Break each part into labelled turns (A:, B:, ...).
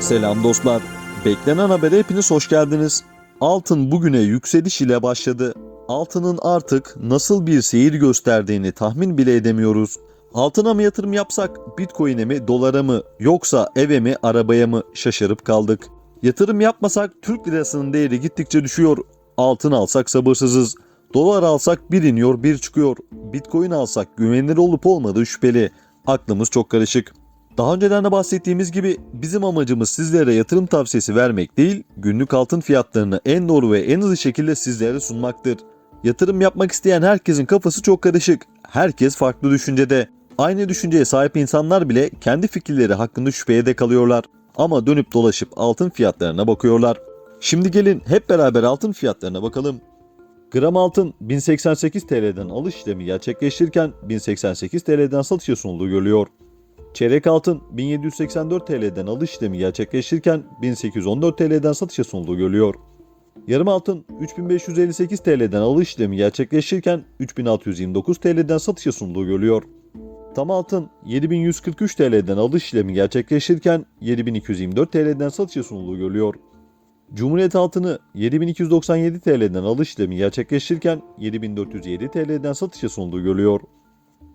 A: Selam dostlar. Beklenen habere hepiniz hoş geldiniz. Altın bugüne yükseliş ile başladı. Altının artık nasıl bir seyir gösterdiğini tahmin bile edemiyoruz. Altına mı yatırım yapsak, bitcoin'e mi, dolara mı, yoksa eve mi, arabaya mı şaşırıp kaldık. Yatırım yapmasak Türk lirasının değeri gittikçe düşüyor. Altın alsak sabırsızız. Dolar alsak bir iniyor bir çıkıyor. Bitcoin alsak güvenilir olup olmadığı şüpheli. Aklımız çok karışık. Daha önceden de bahsettiğimiz gibi bizim amacımız sizlere yatırım tavsiyesi vermek değil, günlük altın fiyatlarını en doğru ve en hızlı şekilde sizlere sunmaktır. Yatırım yapmak isteyen herkesin kafası çok karışık. Herkes farklı düşüncede. Aynı düşünceye sahip insanlar bile kendi fikirleri hakkında şüpheye de kalıyorlar. Ama dönüp dolaşıp altın fiyatlarına bakıyorlar. Şimdi gelin hep beraber altın fiyatlarına bakalım. Gram altın 1088 TL'den alış işlemi gerçekleştirirken 1088 TL'den satışa sunulduğu görülüyor. Çeyrek altın 1784 TL'den alış işlemi gerçekleştirirken 1814 TL'den satışa sunulduğu görülüyor. Yarım altın 3558 TL'den alış işlemi gerçekleştirirken 3629 TL'den satışa sunulduğu görülüyor. Tam altın 7143 TL'den alış işlemi gerçekleştirirken 7224 TL'den satışa sunulduğu görülüyor. Cumhuriyet altını 7297 TL'den alış işlemi gerçekleştirirken 7407 TL'den satışa sunulduğu görülüyor.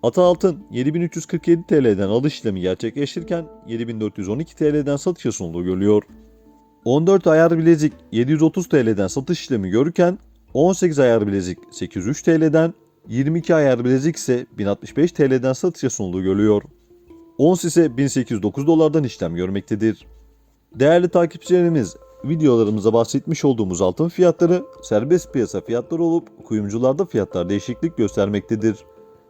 A: Ata altın 7347 TL'den alış işlemi gerçekleştirirken 7412 TL'den satışa sunulduğu görülüyor. 14 ayar bilezik 730 TL'den satış işlemi görürken 18 ayar bilezik 803 TL'den 22 ayar bilezik ise 1065 TL'den satışa sunulduğu görülüyor. Ons ise 1809 dolardan işlem görmektedir. Değerli takipçilerimiz, videolarımıza bahsetmiş olduğumuz altın fiyatları serbest piyasa fiyatları olup kuyumcularda fiyatlar değişiklik göstermektedir.